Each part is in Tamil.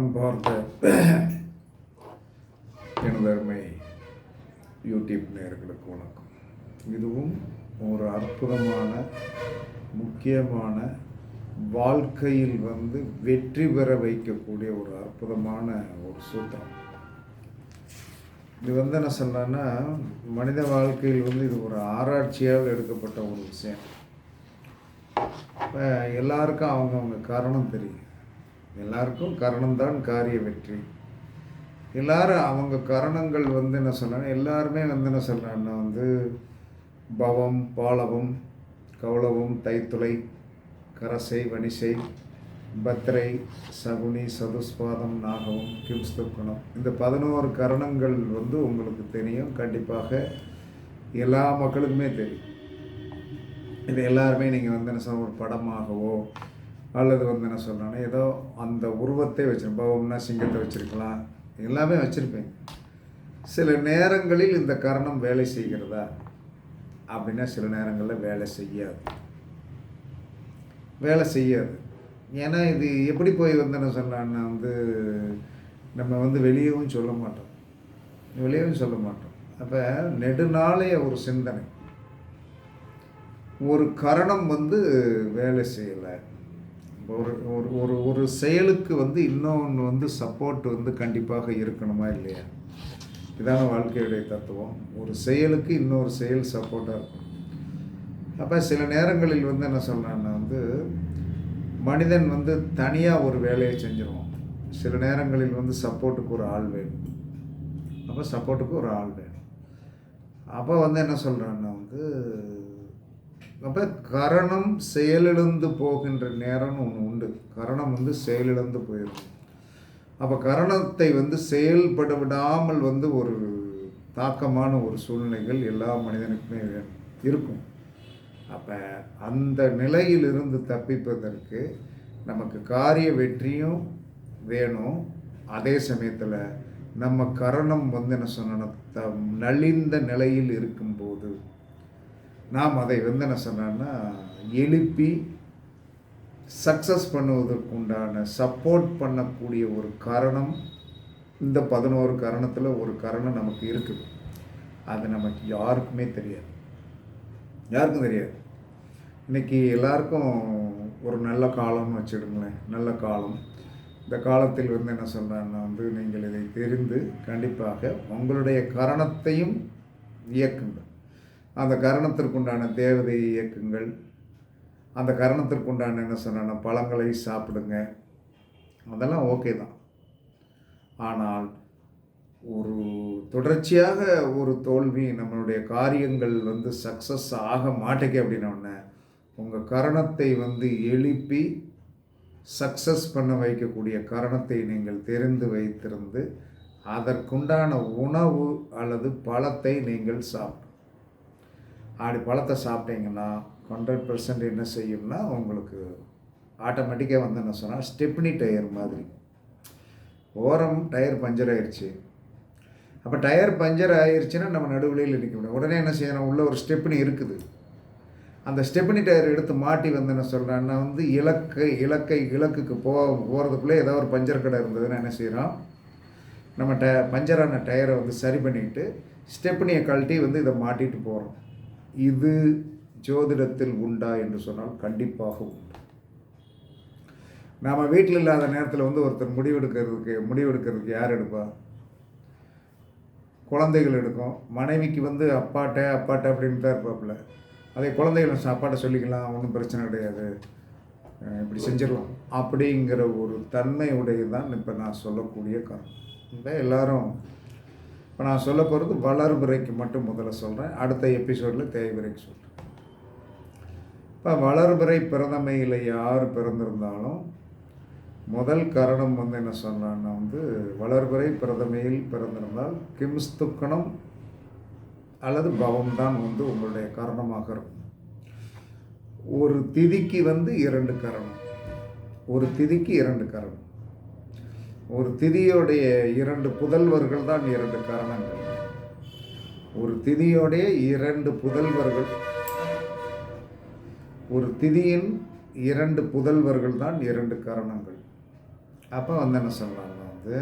அன்பார்ந்த எனது யூடியூப் நேர்களுக்கு வணக்கம். இதுவும் ஒரு அற்புதமான முக்கியமான வாழ்க்கையில் வந்து வெற்றி பெற வைக்கக்கூடிய ஒரு அற்புதமான ஒரு சூத்திரம். இது வந்து என்ன சொன்னேன்னா மனித வாழ்க்கையில் வந்து இது ஒரு ஆராய்ச்சியால் எடுக்கப்பட்ட ஒரு விஷயம். இப்போ எல்லாருக்கும் அவங்கவுங்க காரணம் தெரியும். எல்லாருக்கும் கரணம்தான் காரிய வெற்றி. எல்லாரும் அவங்க கரணங்கள் வந்து என்ன சொல்கிறாங்க எல்லாருமே வந்து என்ன சொல்கிறாங்கன்னா வந்து பவம் பாலவம் கௌளவம் தைத்துளை கரசை வனிசை பத்ரை சகுனி சதுஸ்பாதம் நாகவம் கிம்ஸ்துக்கணம். இந்த பதினோரு கரணங்கள் வந்து உங்களுக்கு தெரியும். கண்டிப்பாக எல்லா மக்களுக்குமே தெரியும். இது எல்லாருமே நீங்கள் வந்து என்ன சொல்ல ஒரு படமாகவோ அல்லது வந்து என்ன சொல்கிறாங்க ஏதோ அந்த உருவத்தை வச்சிருப்போம் பவம்னா சிங்கத்தை வச்சுருக்கலாம். எல்லாமே வச்சுருப்பேன். சில நேரங்களில் இந்த கரணம் வேலை செய்கிறதா? அப்படின்னா சில நேரங்களில் வேலை செய்யாது. வேலை செய்யாது. ஏன்னா இது எப்படி போய் வந்து என்ன சொல்லலான்னா வந்து நம்ம வந்து வெளியவும் சொல்ல மாட்டோம். வெளியவும் சொல்ல மாட்டோம். அப்போ நெடுநாளைய ஒரு சிந்தனை. ஒரு கரணம் வந்து வேலை செய்யலை. ஒரு ஒரு ஒரு ஒரு செயலுக்கு வந்து இன்னொன்று வந்து சப்போர்ட் வந்து கண்டிப்பாக இருக்கணுமா இல்லையா? இதான வாழ்க்கையுடைய தத்துவம். ஒரு செயலுக்கு இன்னொரு செயல் சப்போர்ட்டாக இருக்கும் அப்போ சில நேரங்களில் வந்து என்ன சொல்கிறான்னா வந்து மனிதன் வந்து தனியாக ஒரு வேலையை செஞ்சிருவான். சில நேரங்களில் வந்து சப்போர்ட்டுக்கு ஒரு ஆள் வேணும். அப்போ சப்போர்ட்டுக்கு ஒரு ஆள் வேணும். அப்போ வந்து என்ன சொல்கிறான்னா வந்து அப்போ கரணம் செயலிழந்து போகின்ற நேரம்னு ஒன்று உண்டு. கரணம் வந்து செயலிழந்து போயிடும். அப்போ கரணத்தை வந்து செயல்பட விடாமல் வந்து ஒரு தாக்கமான ஒரு சூழ்நிலைகள் எல்லா மனிதனுக்குமே இருக்கும். அப்போ அந்த நிலையிலிருந்து தப்பிப்பதற்கு நமக்கு காரிய வெற்றியும் வேணும். அதே சமயத்தில் நம்ம கரணம் வந்து என்ன சொன்னோன்னா த நலிந்த நிலையில் இருக்கும்போது நாம் அதை வந்து என்ன சொன்னோன்னா எழுப்பி சக்ஸஸ் பண்ணுவதற்குண்டான சப்போர்ட் பண்ணக்கூடிய ஒரு காரணம் இந்த பதினோரு காரணத்தில் ஒரு காரணம் நமக்கு இருக்குது. அது நமக்கு யாருக்குமே தெரியாது. யாருக்கும் தெரியாது. இன்றைக்கி எல்லாருக்கும் ஒரு நல்ல காலம்னு வச்சுடுங்களேன் நல்ல காலம். இந்த காலத்தில் வந்து என்ன சொல்கிறேன்னா வந்து நீங்கள் இதை தெரிந்து கண்டிப்பாக உங்களுடைய கரணத்தையும் இயக்குங்கள். அந்த கரணத்திற்குண்டான தேவதையை இயக்குங்கள். அந்த கரணத்திற்குண்டான என்ன சொன்ன பழங்களை சாப்பிடுங்க. அதெல்லாம் ஓகே தான். ஆனால் ஒரு தொடர்ச்சியாக ஒரு தோல்வி நம்மளுடைய காரியங்கள் வந்து சக்ஸஸ் ஆக மாட்டேங்க அப்படின்னோடனே உங்கள் கரணத்தை வந்து எழுப்பி சக்ஸஸ் பண்ண வைக்கக்கூடிய கரணத்தை நீங்கள் தெரிந்து வைத்திருந்து அதற்குண்டான உணவு அல்லது பழத்தை நீங்கள் சாப்பிடும் ஆடி பழத்தை சாப்பிட்டீங்கன்னா ஹண்ட்ரட் பர்சன்ட் என்ன செய்யும்னா உங்களுக்கு ஆட்டோமேட்டிக்காக வந்து என்ன சொன்னால் ஸ்டெப்னி டயர் மாதிரி. ஓரம் டயர் பஞ்சர் ஆயிடுச்சு அப்போ டயர் பஞ்சர் ஆயிடுச்சுன்னா நம்ம நடுவழியில் நிற்க முடியும் உடனே என்ன செய்யணும்? உள்ள ஒரு ஸ்டெப்னி இருக்குது. அந்த ஸ்டெப்னி டயர் எடுத்து மாட்டி வந்து என்ன சொல்கிறேன்னா வந்து இலக்கை இலக்கை இலக்குக்கு போ போகிறதுக்குள்ளே ஏதோ ஒரு பஞ்சர் கடை இருந்ததுன்னா என்ன செய்கிறோம் நம்ம ட பஞ்சரான டயரை வந்து சரி பண்ணிக்கிட்டு ஸ்டெப்னியை கழட்டி வந்து இதை மாட்டிட்டு போகிறோம் இது ஜோதிடத்தில் உண்டா என்று சொன்னால் கண்டிப்பாக உண்டு. நாம் வீட்டில் இல்லாத நேரத்தில் வந்து ஒருத்தர் முடிவெடுக்கிறதுக்கு முடிவெடுக்கிறதுக்கு யார் எடுப்பா? குழந்தைகள் எடுக்கும். மனைவிக்கு வந்து அப்பாட்ட அப்பாட்ட அப்படின்னு தான் இருப்பாப்புல. அதே குழந்தைகள் அப்பாட்ட சொல்லிக்கலாம் ஒன்றும் பிரச்சனை கிடையாது. இப்படி செஞ்சிடலாம். அப்படிங்கிற ஒரு தன்மையுடைய தான் இப்போ நான் சொல்லக்கூடிய காரணம் இப்போ எல்லாரும் இப்போ நான் சொல்ல போகிறது வளர்முறைக்கு மட்டும் முதல்ல சொல்கிறேன். அடுத்த எபிசோடில் தேய்முறைக்கு சொல்கிறேன். இப்போ வளர்முறை பிறந்தமையில் யார் பிறந்திருந்தாலும் முதல் கரணம் வந்து என்ன சொன்னான்னா வந்து வளர்புரை பிரதமையில் பிறந்திருந்தால் கிம்ஸ்துக்கணம் அல்லது பவம் தான் வந்து உங்களுடைய காரணமாக இருக்கும். ஒரு திதிக்கு வந்து இரண்டு கரணம். ஒரு திதிக்கு இரண்டு கரணம். ஒரு திதியோடைய இரண்டு புதல்வர்கள் தான் இரண்டு காரணங்கள். ஒரு திதியோடைய இரண்டு புதல்வர்கள். ஒரு திதியின் இரண்டு புதல்வர்கள் தான் இரண்டு காரணங்கள். அப்போ வந்து என்ன சொல்கிறாங்க வந்து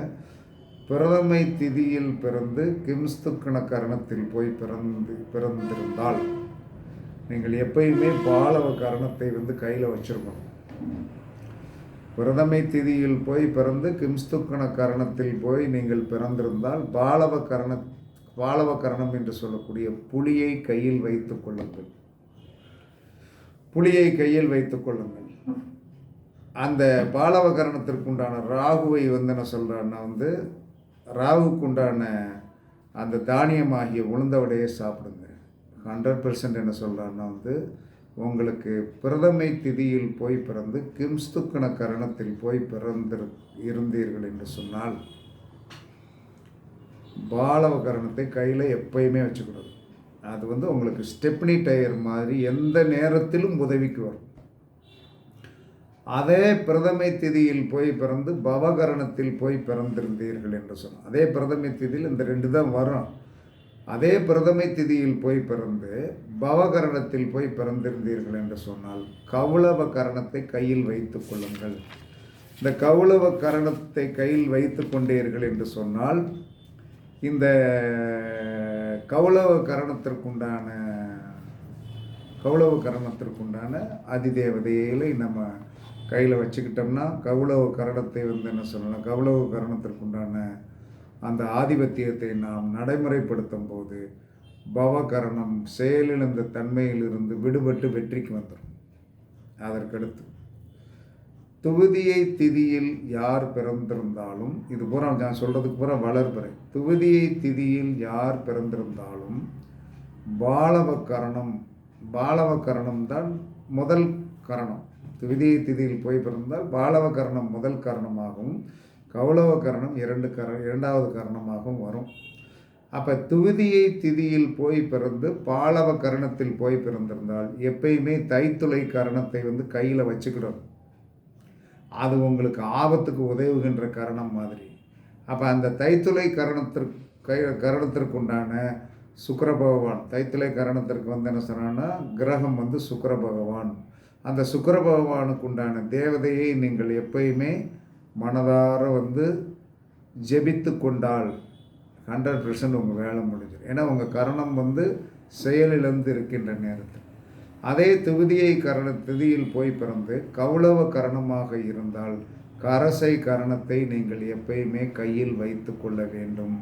பிரதமை திதியில் பிறந்து கிம்ஸ்துக்கண கரணத்தில் போய் பிறந்து பிறந்திருந்தால் நீங்கள் எப்பயுமே பாலவ கரணத்தை வந்து கையில் வச்சுருக்கணும். பிரதமை திதியில் போய் பிறந்து கிம்ஸ்துக்கண கரணத்தில் போய் நீங்கள் பிறந்திருந்தால் பாலவ கரண பாலவ கரணம் என்று சொல்லக்கூடிய புலியை கையில் வைத்துக் கொள்ளுங்கள். புலியை கையில் வைத்துக் கொள்ளுங்கள். அந்த பாலவ கரணத்திற்குண்டான ராகுவை வந்து என்ன சொல்கிறான்னா வந்து ராகுக்குண்டான அந்த தானியமாகிய உளுந்தவடையை சாப்பிடுங்க. ஹண்ட்ரட் பர்சன்ட் என்ன சொல்கிறான்னா வந்து உங்களுக்கு பிரதமை திதியில் போய் பிறந்து கிம்ஸ்துக்கண கரணத்தில் போய் பிறந்திரு இருந்தீர்கள் என்று சொன்னால் பாலவ கரணத்தை கையில் எப்பயுமே வச்சுக்கூடாது அது வந்து உங்களுக்கு ஸ்டெப்னி டயர் மாதிரி எந்த நேரத்திலும் உதவிக்கு வரும். அதே பிரதமை திதியில் போய் பிறந்து பவகரணத்தில் போய் பிறந்திருந்தீர்கள் என்று சொன்னோம் அதே பிரதமை திதியில் இந்த ரெண்டு தான் வரும். அதே பிரதமை திதியில் போய் பிறந்து பவகரணத்தில் போய் பிறந்திருந்தீர்கள் என்று சொன்னால் கவுளவ கரணத்தை கையில் வைத்து கொள்ளுங்கள். இந்த கவுளவ கரணத்தை கையில் வைத்து கொண்டீர்கள் என்று சொன்னால் இந்த கௌளவ கரணத்திற்குண்டான கௌளவ கரணத்திற்குண்டான அதிதேவதைகளை நம்ம கையில் வச்சுக்கிட்டோம்னா கௌளவ கரணத்தை வந்து என்ன சொல்லணும் கௌளவ கரணத்திற்குண்டான அந்த ஆதிபத்தியத்தை நாம் நடைமுறைப்படுத்தும் போது பவகரணம் செயலிழந்த தன்மையிலிருந்து விடுபட்டு வெற்றிக்கு வந்துடும் அதற்கடுத்து தொகுதியை திதியில் யார் பிறந்திருந்தாலும் இது பூரா நான் சொல்கிறதுக்கு பூரா வளர்பிறை. தொகுதியை திதியில் யார் பிறந்திருந்தாலும் பாலவ கரணம் பாலவ தான் முதல் கரணம். துவிதியை திதியில் போய் பிறந்தால் பாலவ கரணம் முதல் காரணமாகவும் கௌளவ கரணம் இரண்டு கர இரண்டாவது கரணமாகவும் வரும். அப்போ துவிதியை திதியில் போய் பிறந்து பாலவ கரணத்தில் போய் பிறந்திருந்தால் எப்பயுமே தைத்துளை கரணத்தை வந்து கையில் வச்சுக்கிடணும். அது உங்களுக்கு ஆபத்துக்கு உதவுகின்ற கரணம் மாதிரி. அப்போ அந்த தைத்துளை கரணத்திற்கு கை கரணத்திற்கு உண்டான சுக்கர பகவான் தைத்துளை கரணத்திற்கு வந்து என்ன சொன்னான்னா கிரகம் வந்து சுக்கர பகவான். அந்த சுக்கர பகவானுக்கு உண்டான தேவதையை நீங்கள் எப்பயுமே மனதார வந்து ஜெபித்து கொண்டால் ஹண்ட்ரட் பர்சன்ட் உங்கள் வேலை முடிஞ்சிடும். ஏன்னா உங்கள் கரணம் வந்து செயலிழந்து இருக்கின்ற நேரத்தில். அதே தொகுதியை கரண திதியில் போய் பிறந்து கௌளவ கரணமாக இருந்தால் கரசை கரணத்தை நீங்கள் எப்பயுமே கையில் வைத்து கொள்ள வேண்டும்.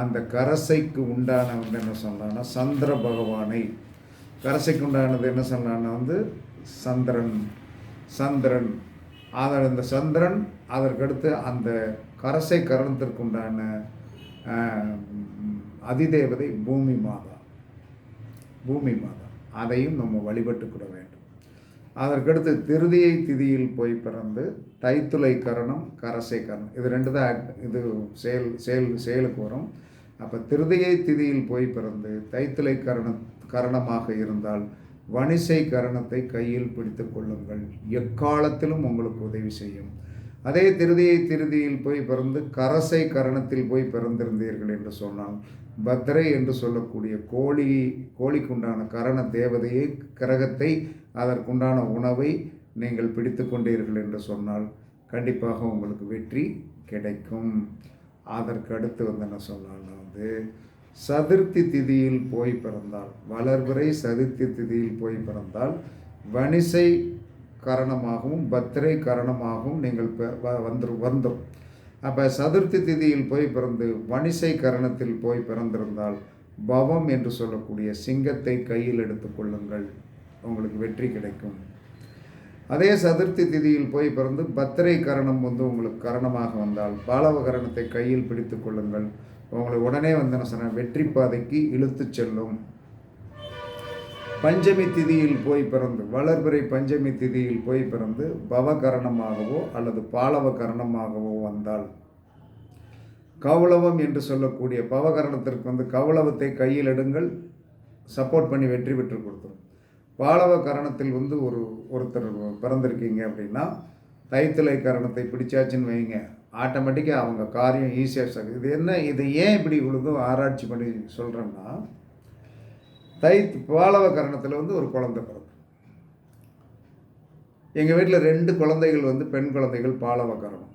அந்த கரசைக்கு உண்டான வந்து என்ன சொன்னான்னா சந்திர பகவானை. கரசைக்கு உண்டானது என்ன சொன்னான்னா வந்து சந்திரன் சந்திரன். அதில் இந்த சந்திரன் அதற்கடுத்து அந்த கரசை கரணத்திற்குண்டான அதிதேவதை பூமி மாதா. பூமி மாதா. அதையும் நம்ம வழிபட்டுக்கிட வேண்டும். அதற்கடுத்து திருதியை திதியில் போய் பிறந்து தைத்துளை கரணம் கரசை கரணம். இது ரெண்டு தான் இது செயல் செயல் செயலுக்கு வரும். அப்போ திருதியை திதியில் போய் பிறந்து தைத்துளை கரணம் கரணமாக இருந்தால் வணிசை கரணத்தை கையில் பிடித்து கொள்ளுங்கள். எக்காலத்திலும் உங்களுக்கு உதவி செய்யும். அதே திருதியை திருதியில் போய் பிறந்து கரசை கரணத்தில் போய் பிறந்திருந்தீர்கள் என்று சொன்னால் பத்ரை என்று சொல்லக்கூடிய கோழி கோழிக்குண்டான கரண தேவதையை கிரகத்தை அதற்குண்டான உணவை நீங்கள் பிடித்து கொண்டீர்கள் என்று சொன்னால் கண்டிப்பாக உங்களுக்கு வெற்றி கிடைக்கும். அதற்கு அடுத்து வந்து என்ன சொன்னால்னா வந்து சதுர்த்தி திதியில் போய் பிறந்தால் வளர்பிறை சதுர்த்தி திதியில் போய் பிறந்தால் வணிசை கரணமாகவும் பத்திரை கரணமாகவும் நீங்கள் வந்துரு வந்துடும் அப்போ சதுர்த்தி திதியில் போய் பிறந்து வணிசை கரணத்தில் போய் பிறந்திருந்தால் பவம் என்று சொல்லக்கூடிய சிங்கத்தை கையில் எடுத்துக்கொள்ளுங்கள் உங்களுக்கு வெற்றி கிடைக்கும். அதே சதுர்த்தி திதியில் போய் பிறந்து பத்திரை கரணம் வந்து உங்களுக்கு கரணமாக வந்தால் பாலவ கரணத்தை கையில் பிடித்து கொள்ளுங்கள். உங்களை உடனே வந்து நான் சொன்னேன்? வெற்றி பாதைக்கு இழுத்து செல்லும். பஞ்சமி திதியில் போய் பிறந்து வளர்பிறை பஞ்சமி திதியில் போய் பிறந்து பவகரணமாகவோ அல்லது பாலவ கரணமாகவோ வந்தால் கௌளவம் என்று சொல்லக்கூடிய பவகரணத்திற்கு வந்து கௌளவத்தை கையில் எடுங்கள் சப்போர்ட் பண்ணி வெற்றி பெற்று கொடுத்துரும். பாலவ கரணத்தில் வந்து ஒரு ஒருத்தர் பிறந்திருக்கீங்க அப்படின்னா தைத்திலை கரணத்தை பிடிச்சாச்சுன்னு வைங்க. ஆட்டோமேட்டிக்காக அவங்க காரியம் ஈஸியாக இது என்ன இது ஏன் இப்படி இவ்வளோதும் ஆராய்ச்சி பண்ணி சொல்கிறோம்னா தை பாலவ கரணத்தில் வந்து ஒரு குழந்தை பிறந்து எங்கள் வீட்டில் ரெண்டு குழந்தைகள் வந்து பெண் குழந்தைகள் பாலவ கரணம்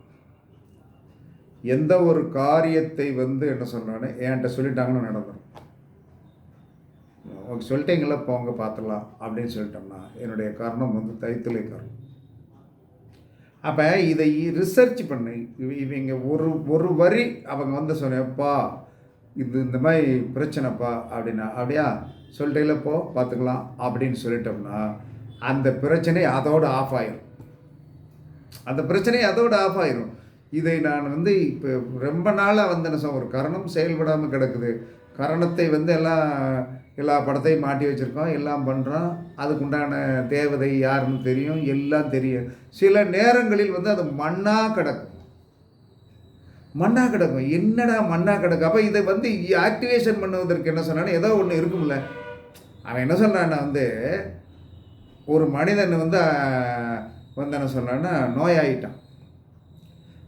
எந்த ஒரு காரியத்தை வந்து என்ன சொன்னானே என்கிட்ட சொல்லிட்டாங்கன்னு நடந்துடும் ஓகே சொல்லிட்டீங்களா போங்க பார்த்துடலாம் அப்படின்னு சொல்லிட்டோம்னா என்னுடைய கர்ணம் வந்து தைத்துளை கர்ணம். அப்போ இதை ரிசர்ச் பண்ணு. இவங்க ஒரு ஒரு வரி அவங்க வந்து சொன்னப்பா இது இந்த மாதிரி பிரச்சனைப்பா அப்படின்னா அப்படியா? சொல்லிட்டு போ பார்த்துக்கலாம் அப்படின்னு சொல்லிட்டோம்னா அந்த பிரச்சனை அதோடு ஆஃப் ஆயிரும். அந்த பிரச்சனை அதோடு ஆஃப் ஆயிரும். இதை நான் வந்து இப்போ ரொம்ப நாளாக வந்து என்ன சொல்ல ஒரு கரணம் செயல்படாமல் கிடக்குது. கரணத்தை வந்து எல்லாம் எல்லா படத்தையும் மாட்டி வச்சுருக்கோம் எல்லாம் பண்ணுறோம் அதுக்குண்டான தேவதை யாருன்னு தெரியும் எல்லாம் தெரியும். சில நேரங்களில் வந்து அது மண்ணாக கிடக்கும். மண்ணாக கிடக்கும். என்னடா மண்ணாக கிடக்கும் அப்போ இதை வந்து ஆக்டிவேஷன் பண்ணுவதற்கு என்ன சொன்னாலும் ஏதோ ஒன்று இருக்கும்ல. அவன் என்ன சொன்னான்னா வந்து ஒரு மனிதன் வந்து வந்து என்ன சொன்னான்னா நோயாயிட்டான்.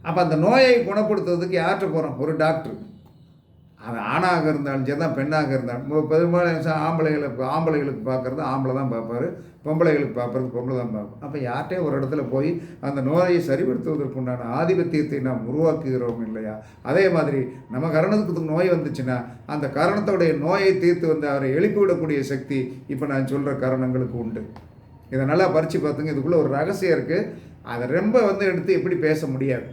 அப்போ அந்த நோயை குணப்படுத்துறதுக்கு யார்கிட்ட போகிறோம் ஒரு டாக்டருக்கு அவன் ஆணாக இருந்தாலும் சரி தான் பெண்ணாக இருந்தாலும் பெரும்பாலும் ஆம்பளைகளுக்கு ஆம்பளைகளை ஆம்பளைகளுக்கு பார்க்குறது ஆம்பளை தான் பார்ப்பார் பொம்பளைகளுக்கு பார்க்குறது பொம்பளை தான் பார்ப்போம் அப்போ யார்கிட்டயும் ஒரு இடத்துல போய் அந்த நோயை சரிபடுத்துவதற்குண்டான ஆதிபத்தியத்தை நாம் உருவாக்குகிறோம் இல்லையா? அதே மாதிரி நம்ம கரணத்துக்கு நோய் வந்துச்சுன்னா அந்த கரணத்தோடைய நோயை தீர்த்து வந்து அவரை எழுப்பி விடக்கூடிய சக்தி இப்போ நான் சொல்கிற காரணங்களுக்கு உண்டு. இதை நல்லா பறித்து பார்த்துங்க. இதுக்குள்ளே ஒரு ரகசியம் இருக்குது அதை ரொம்ப வந்து எடுத்து எப்படி பேச முடியாது.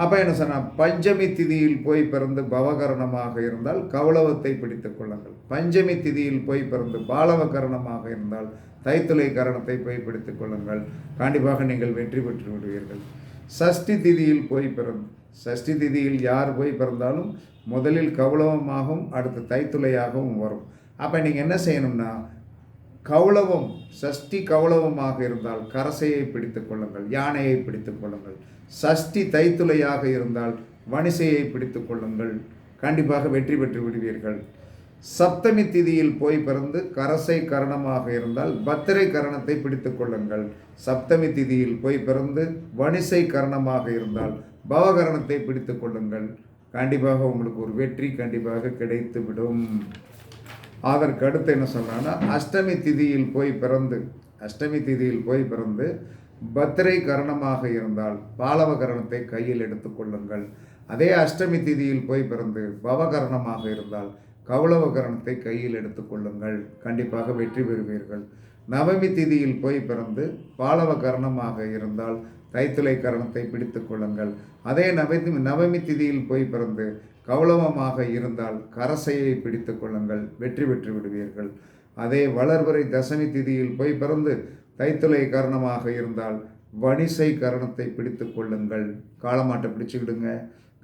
அப்போ என்ன சொன்னால் பஞ்சமி திதியில் போய் பிறந்து பவகரணமாக இருந்தால் கௌளவத்தை பிடித்துக் கொள்ளுங்கள். பஞ்சமி திதியில் போய் பிறந்து பாலவகரணமாக இருந்தால் தைத்துளை கரணத்தை போய் பிடித்துக் கொள்ளுங்கள். கண்டிப்பாக நீங்கள் வெற்றி பெற்று விடுவீர்கள். சஷ்டி திதியில் போய் பிறந்து சஷ்டி திதியில் யார் போய் பிறந்தாலும் முதலில் கௌளவமாகவும் அடுத்து தைத்துளையாகவும் வரும். அப்போ நீங்கள் என்ன செய்யணும்னா கௌளவம் சஷ்டி கௌளவமாக இருந்தால் கரசையை பிடித்துக் கொள்ளுங்கள் யானையை பிடித்துக் கொள்ளுங்கள். சஷ்டி தைத்துளையாக இருந்தால் வணிசையை பிடித்து கொள்ளுங்கள். கண்டிப்பாக வெற்றி பெற்று விடுவீர்கள். சப்தமி திதியில் போய் பிறந்து கரசை கரணமாக இருந்தால் பத்திரை கரணத்தை பிடித்து கொள்ளுங்கள். சப்தமி திதியில் போய் பிறந்து வணிசை கரணமாக இருந்தால் பவகரணத்தை பிடித்து கொள்ளுங்கள். கண்டிப்பாக உங்களுக்கு ஒரு வெற்றி கண்டிப்பாக கிடைத்துவிடும். அதற்கு அடுத்து என்ன சொன்னான்னா அஷ்டமி திதியில் போய் பிறந்து அஷ்டமி திதியில் போய் பிறந்து பத்திரை கரணமாக இருந்தால் பாலவ கரணத்தை கையில் எடுத்துக்கொள்ளுங்கள் அதே அஷ்டமி திதியில் போய் பிறந்து பவகரணமாக இருந்தால் கௌளவ கரணத்தை கையில் எடுத்துக்கொள்ளுங்கள் கண்டிப்பாக வெற்றி பெறுவீர்கள். நவமி திதியில் போய் பிறந்து பாலவ கரணமாக இருந்தால் தைத்துளை கரணத்தை பிடித்து கொள்ளுங்கள். அதே நவமி நவமி திதியில் போய் பிறந்து கௌளவமாக இருந்தால் கரசையை பிடித்து கொள்ளுங்கள். வெற்றி பெற்று விடுவீர்கள். அதே வளர்வரை தசமி திதியில் போய் பிறந்து தைத்துளை கரணமாக இருந்தால் வணிசை கரணத்தை பிடித்து கொள்ளுங்கள். காலமாட்டை பிடிச்சிக்கிடுங்க.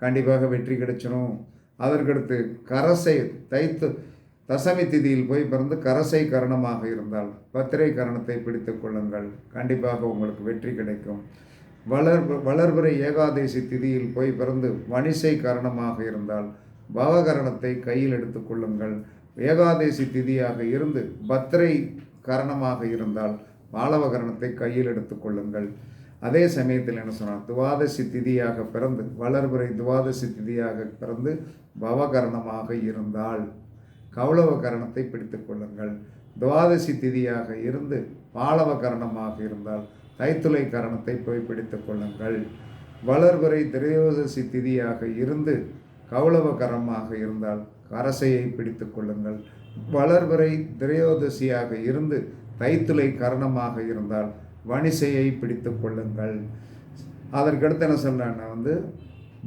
கண்டிப்பாக வெற்றி கிடைச்சிடும் அதற்கடுத்து கரசை தைத்து தசமி திதியில் போய் பிறந்து கரசை கரணமாக இருந்தால் பத்திரை கரணத்தை பிடித்து கொள்ளுங்கள். கண்டிப்பாக உங்களுக்கு வெற்றி கிடைக்கும். வளர் வளர்பிறை ஏகாதேசி திதியில் போய் பிறந்து வணிசை கரணமாக இருந்தால் பவகரணத்தை கையில் எடுத்துக்கொள்ளுங்கள் ஏகாதேசி திதியாக இருந்து பத்திரை கரணமாக இருந்தால் பாலவகரணத்தை கையில் எடுத்துக்கொள்ளுங்கள் அதே சமயத்தில் என்ன சொன்னால் துவாதசி திதியாக பிறந்து வளர்பிறை துவாதசி திதியாக பிறந்து பவகரணமாக இருந்தால் கௌளவ கரணத்தை பிடித்துக் கொள்ளுங்கள். துவாதசி திதியாக இருந்து பாலவ கரணமாக இருந்தால் தைத்துளை கரணத்தை போய் பிடித்து கொள்ளுங்கள். வளர்வரை திரையோதசி திதியாக இருந்து கௌளவ கரணமாக இருந்தால் கரசையை பிடித்து கொள்ளுங்கள். வளர்வரை திரையோதசியாக இருந்து தைத்துளை கரணமாக இருந்தால் வணிசையை பிடித்துக் கொள்ளுங்கள். அதற்கடுத்து என்ன சொல்றேன்னா வந்து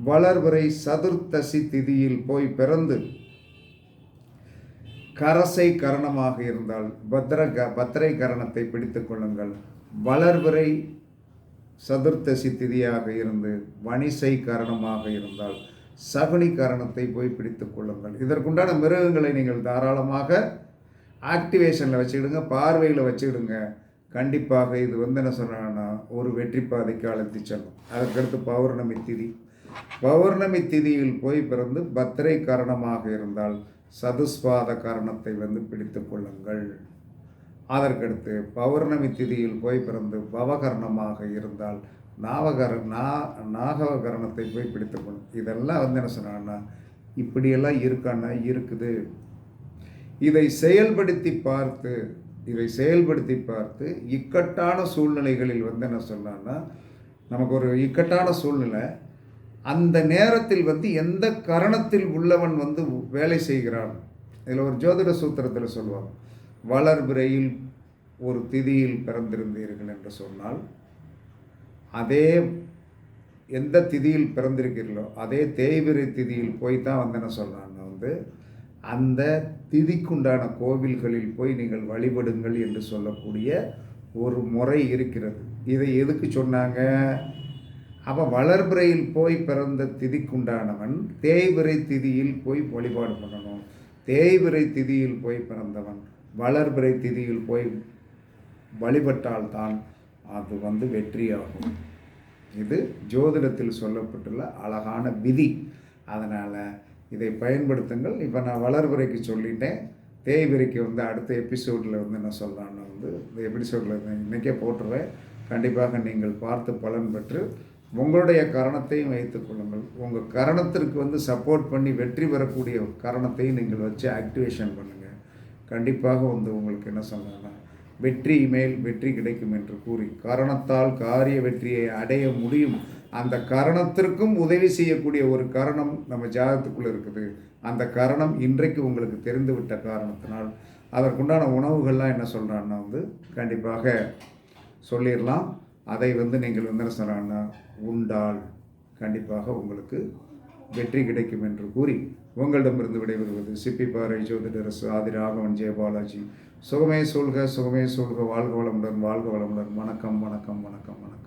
வளர்வரை சதுர்த்தசி திதியில் போய் பிறந்து கரசை கரணமாக இருந்தால் பத்ர க பத்திரை கரணத்தை பிடித்துக் கொள்ளுங்கள். வளர்வரை சதுர்த்தசி திதியாக இருந்து வணிசை கரணமாக இருந்தால் சகுனி கரணத்தை போய் பிடித்து கொள்ளுங்கள். இதற்குண்டான மிருகங்களை நீங்கள் தாராளமாக ஆக்டிவேஷனில் வச்சுக்கிடுங்க பார்வையில் வச்சுக்கிடுங்க. கண்டிப்பாக இது வந்து என்ன சொல்கிறாங்கன்னா ஒரு வெற்றி பாதைக்கு அழைத்து செல்லும். அதற்கடுத்து பௌர்ணமி திதி. பௌர்ணமி திதியில் போய் பிறந்து பத்திரை காரணமாக இருந்தால் சதுஸ்பாத காரணத்தை வந்து பிடித்து கொள்ளுங்கள். அதற்கடுத்து பௌர்ணமி திதியில் போய் பிறந்து பவகரணமாக இருந்தால் நாவகர நா நாகவகரணத்தை போய் பிடித்துக்கொள்ளும் இதெல்லாம் வந்து என்ன சொன்னாங்கன்னா இப்படியெல்லாம் இருக்கான்னா இருக்குது. இதை செயல்படுத்தி பார்த்து இதை செயல்படுத்தி பார்த்து இக்கட்டான சூழ்நிலைகளில் வந்து என்ன சொன்னான்னா நமக்கு ஒரு இக்கட்டான சூழ்நிலை. அந்த நேரத்தில் வந்து எந்த கரணத்தில் உள்ளவன் வந்து வேலை செய்கிறான்? இதில் ஒரு ஜோதிட சூத்திரத்தில் சொல்லுவாங்க வளர்பிறையில் ஒரு திதியில் பிறந்திருந்தீர்கள் என்று சொன்னால் அதே எந்த திதியில் பிறந்திருக்கிறீர்களோ அதே தேய்விரை திதியில் போய் தான் வந்து என்ன சொல்கிறாங்க வந்து அந்த திதிக்குண்டான கோவில்களில் போய் நீங்கள் வழிபடுங்கள் என்று சொல்லக்கூடிய ஒரு முறை இருக்கிறது. இதை எதுக்கு சொன்னாங்க? அப்போ வளர்பிறையில் போய் பிறந்த திதிக்குண்டானவன் தேய்பிறை திதியில் போய் வழிபாடு பண்ணணும். தேய்பிறை திதியில் போய் பிறந்தவன் வளர்பிறை திதியில் போய் வழிபட்டால்தான் அது வந்து வெற்றியாகும். இது ஜோதிடத்தில் சொல்லப்பட்டுள்ள அழகான விதி. அதனால் இதை பயன்படுத்துங்கள். இப்போ நான் வளர்புரைக்கு சொல்லிட்டேன். தேய்பிறைக்கு வந்து அடுத்த எபிசோடில் வந்து என்ன சொல்லலாம்னு வந்து இந்த எபிசோடில் இன்றைக்கே போட்டுருவேன். கண்டிப்பாக நீங்கள் பார்த்து பலன் பெற்று உங்களுடைய கரணத்தையும் வைத்துக்கொள்ளுங்கள் உங்கள் கரணத்திற்கு வந்து சப்போர்ட் பண்ணி வெற்றி பெறக்கூடிய கரணத்தையும் நீங்கள் வச்சு ஆக்டிவேஷன் பண்ணுங்கள் கண்டிப்பாக வந்து உங்களுக்கு என்ன சொல்லணும்னா வெற்றி மேல் வெற்றி கிடைக்கும் என்று கூறி காரணத்தால் காரிய வெற்றியை அடைய முடியும். அந்த கரணத்திற்கும் உதவி செய்யக்கூடிய ஒரு கரணம் நம்ம ஜாதகத்துக்குள்ளே இருக்குது. அந்த கரணம் இன்றைக்கு உங்களுக்கு தெரிந்துவிட்ட காரணத்தினால் அதற்குண்டான உணவுகள்லாம் என்ன சொல்கிறான்னா வந்து கண்டிப்பாக சொல்லிடலாம். அதை வந்து நீங்கள் வந்து என்ன சொல்கிறாங்கன்னா உண்டால் கண்டிப்பாக உங்களுக்கு வெற்றி கிடைக்கும் என்று கூறி உங்களிடமிருந்து விடைபெறுவது சிப்பிப்பாறை ஜோதிடரசு ஆதி ராகவன் ஜெயபாலாஜி சுகமே சொல்க சுகமே சொல்க வாழ்க வளமுடன் வாழ்க வளமுடன். வணக்கம் வணக்கம் வணக்கம் வணக்கம்.